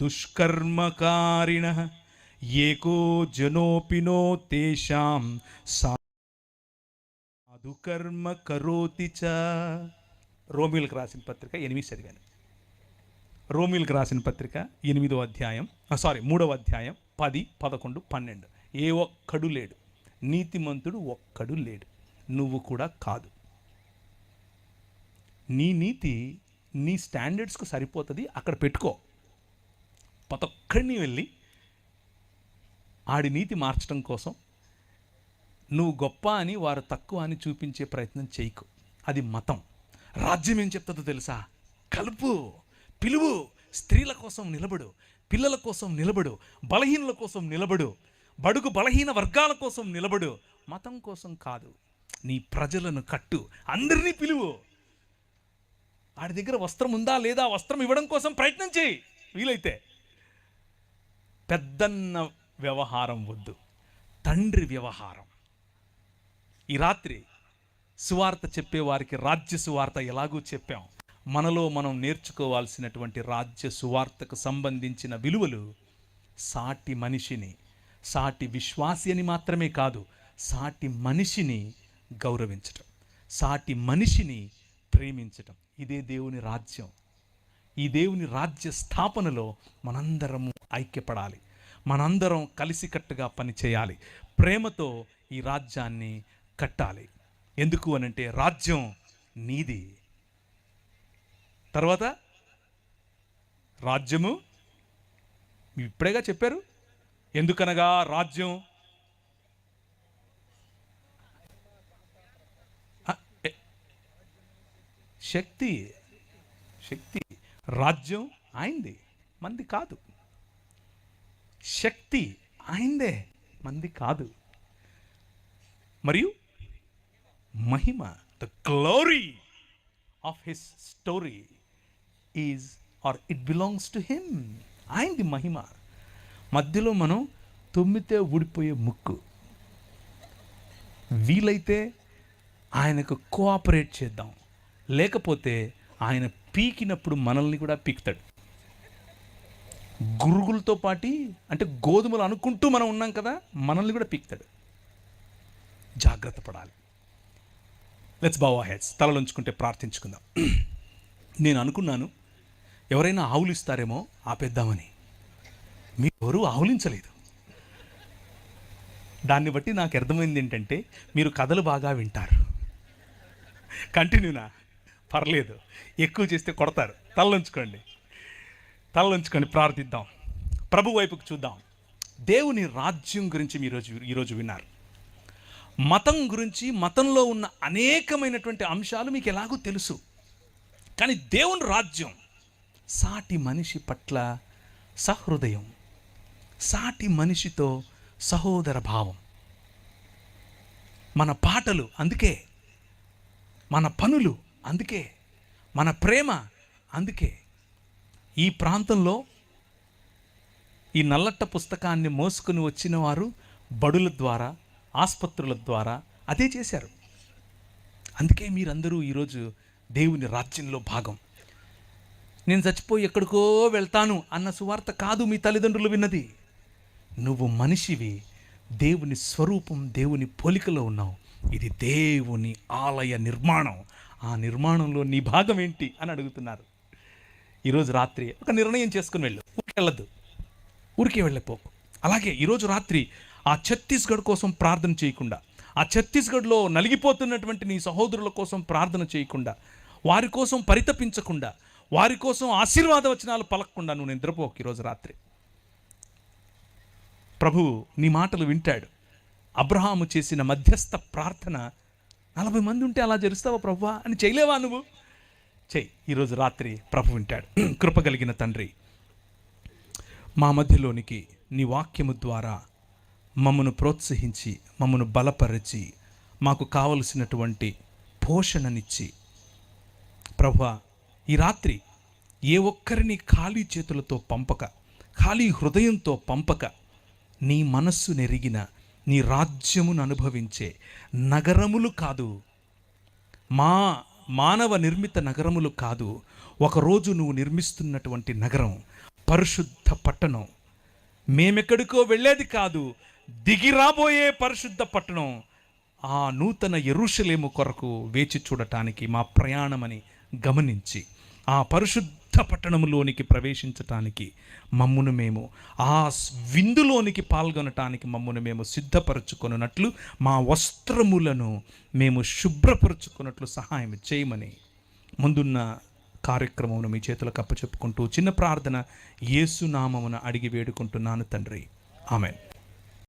దుష్కర్మకారిణ ఏకో జనోపినో తేషాం సాధుకర్మ కరోతి చ రోమిల్కి రాసిన పత్రిక ఎనిమిది చదివాను రోమిల్కి రాసిన పత్రిక ఎనిమిదో అధ్యాయం సారీ మూడవ అధ్యాయం పది పదకొండు పన్నెండు ఏ ఒక్కడు లేడు నీతిమంతుడు ఒక్కడు లేడు నువ్వు కూడా కాదు నీ నీతి నీ స్టాండర్డ్స్కు సరిపోతుంది అక్కడ పెట్టుకో. ప్రతి ఒక్కడిని వెళ్ళి ఆడి నీతి మార్చడం కోసం నువ్వు గొప్ప అని వారు తక్కువ అని చూపించే ప్రయత్నం చేయకు. అది మతం. రాజ్యం ఏం చెప్తుందో తెలుసా? కలుపు పిలువు స్త్రీల కోసం నిలబడు పిల్లల కోసం నిలబడు బలహీనుల కోసం నిలబడు బడుగు బలహీన వర్గాల కోసం నిలబడు. మతం కోసం కాదు. నీ ప్రజలను కట్టు. అందరినీ పిలువు. వాడి దగ్గర వస్త్రం ఉందా లేదా? వస్త్రం ఇవ్వడం కోసం ప్రయత్నం చేయి. వీలైతే. పెద్దన్న వ్యవహారం వద్దు. తండ్రి వ్యవహారం. ఈ రాత్రి సువార్త చెప్పేవారికి రాజ్య సువార్త ఎలాగూ చెప్పాం. మనలో మనం నేర్చుకోవాల్సినటువంటి రాజ్య సువార్తకు సంబంధించిన విలువలు సాటి మనిషిని సాటి విశ్వాసి అని మాత్రమే కాదు సాటి మనిషిని గౌరవించటం సాటి మనిషిని ప్రేమించటం. ఇదే దేవుని రాజ్యం. ఈ దేవుని రాజ్య స్థాపనలో మనందరము ఐక్యపడాలి. మనందరం కలిసికట్టుగా పనిచేయాలి. ప్రేమతో ఈ రాజ్యాన్ని కట్టాలి. ఎందుకు అనంటే రాజ్యం నీది. తర్వాత రాజ్యము ఇప్పుడేగా చెప్పారు? ఎందుకనగా రాజ్యం? శక్తి. శక్తి. రాజ్యం ఆయనది మంది కాదు. శక్తి ఆయనదే మంది కాదు. మరియు మహిమ the glory of his story is or it belongs to him ఆయనది మహిమ. మధ్యలో మనం తుమ్మితే ఊడిపోయే ముక్కు. వీలైతే ఆయనకు కోఆపరేట్ చేద్దాం. లేకపోతే ఆయన పీకినప్పుడు మనల్ని కూడా పీకుతాడు. గురుగులతో పాటి అంటే గోధుమలు అనుకుంటూ మనం ఉన్నాం కదా మనల్ని కూడా పీకుతాడు. జాగ్రత్త పడాలి. లెట్స్ బావా హెడ్స్ తలలుంచుకుంటే ప్రార్థించుకుందాం. నేను అనుకున్నాను ఎవరైనా ఆవులు ఇస్తారేమో ఆపేద్దామని. మీరు ఎవరు ఆవులించలేదు. దాన్ని బట్టి నాకు అర్థమైంది ఏంటంటే మీరు కథలు బాగా వింటారు. కంటిన్యూనా పర్లేదు. ఎక్కువ చేస్తే కొడతారు. తలలుంచుకోండి తలలుంచుకొని ప్రార్థిద్దాం. ప్రభు వైపుకు చూద్దాం. దేవుని రాజ్యం గురించి మీరు ఈరోజు ఈరోజు విన్నారు. మతం గురించి మతంలో ఉన్న అనేకమైనటువంటి అంశాలు మీకు ఎలాగో తెలుసు. కానీ దేవుని రాజ్యం సాటి మనిషి పట్ల సహృదయం సాటి మనిషితో సహోదర భావం. మన పాటలు అందుకే మన పనులు అందుకే మన ప్రేమ అందుకే. ఈ ప్రాంతంలో ఈ నల్లట్ట పుస్తకాన్ని మోసుకుని వచ్చిన వారు బడుల ద్వారా ఆసుపత్రుల ద్వారా అదే చేశారు. అందుకే మీరందరూ ఈరోజు దేవుని రాజ్యంలో భాగం. నేను చచ్చిపోయి ఎక్కడికో వెళ్తాను అన్న సువార్త కాదు మీ తల్లిదండ్రులు విన్నది. నువ్వు మనిషివి దేవుని స్వరూపం దేవుని పోలికలో ఉన్నావు. ఇది దేవుని ఆలయ నిర్మాణం. ఆ నిర్మాణంలో నీ భాగం ఏంటి అని అడుగుతున్నారు. ఈరోజు రాత్రి ఒక నిర్ణయం చేసుకుని వెళ్ళు. ఊరికి వెళ్ళద్దు. ఊరికే వెళ్ళిపోకు అలాగే ఈరోజు రాత్రి ఆ ఛత్తీస్గఢ్ కోసం ప్రార్థన చేయకుండా ఆ ఛత్తీస్గఢ్లో నలిగిపోతున్నటువంటి నీ సహోదరుల కోసం ప్రార్థన చేయకుండా వారి కోసం పరితపించకుండా వారి కోసం ఆశీర్వాద వచనాలు పలకకుండా నువ్వు నిద్రపోకు ఈరోజు రాత్రి. ప్రభువు నీ మాటలు వింటాడు. అబ్రహాము చేసిన మధ్యస్థ ప్రార్థన నలభై మంది ఉంటే అలా జరుస్తావా ప్రభువా అని చేయలేవా నువ్వు? చెయ్యి ఈరోజు రాత్రి ప్రభు వింటాడు. కృప కలిగిన తండ్రి మా మధ్యలోనికి నీ వాక్యము ద్వారా మమ్మను ప్రోత్సహించి మమ్మను బలపరిచి మాకు కావలసినటువంటి పోషణనిచ్చి. ప్రభా ఈ రాత్రి ఏ ఒక్కరిని ఖాళీ చేతులతో పంపక ఖాళీ హృదయంతో పంపక నీ మనస్సు నెరిగిన నీ రాజ్యమును అనుభవించే నగరములు కాదు. మా మానవ నిర్మిత నగరములు కాదు. ఒకరోజు నువ్వు నిర్మిస్తున్నటువంటి నగరం పరిశుద్ధ పట్టణం. మేమెక్కడికో వెళ్ళేది కాదు. దిగి రాబోయే పరిశుద్ధ పట్టణం. ఆ నూతన ఎరుషలేము కొరకు వేచి చూడటానికి మా ప్రయాణమని గమనించి ఆ పరిశుద్ధ పట్టణములోనికి ప్రవేశించటానికి మమ్మును మేము ఆ విందులోనికి పాల్గొనటానికి మమ్మును మేము సిద్ధపరచుకొనున్నట్లు మా వస్త్రములను మేము శుభ్రపరచుకున్నట్లు సహాయం చేయమని ముందున్న కార్యక్రమమును మీ చేతులకు అప్పచెప్పుకుంటూ చిన్న ప్రార్థన యేసునామమున అడిగి వేడుకుంటున్నాను తండ్రి. ఆమె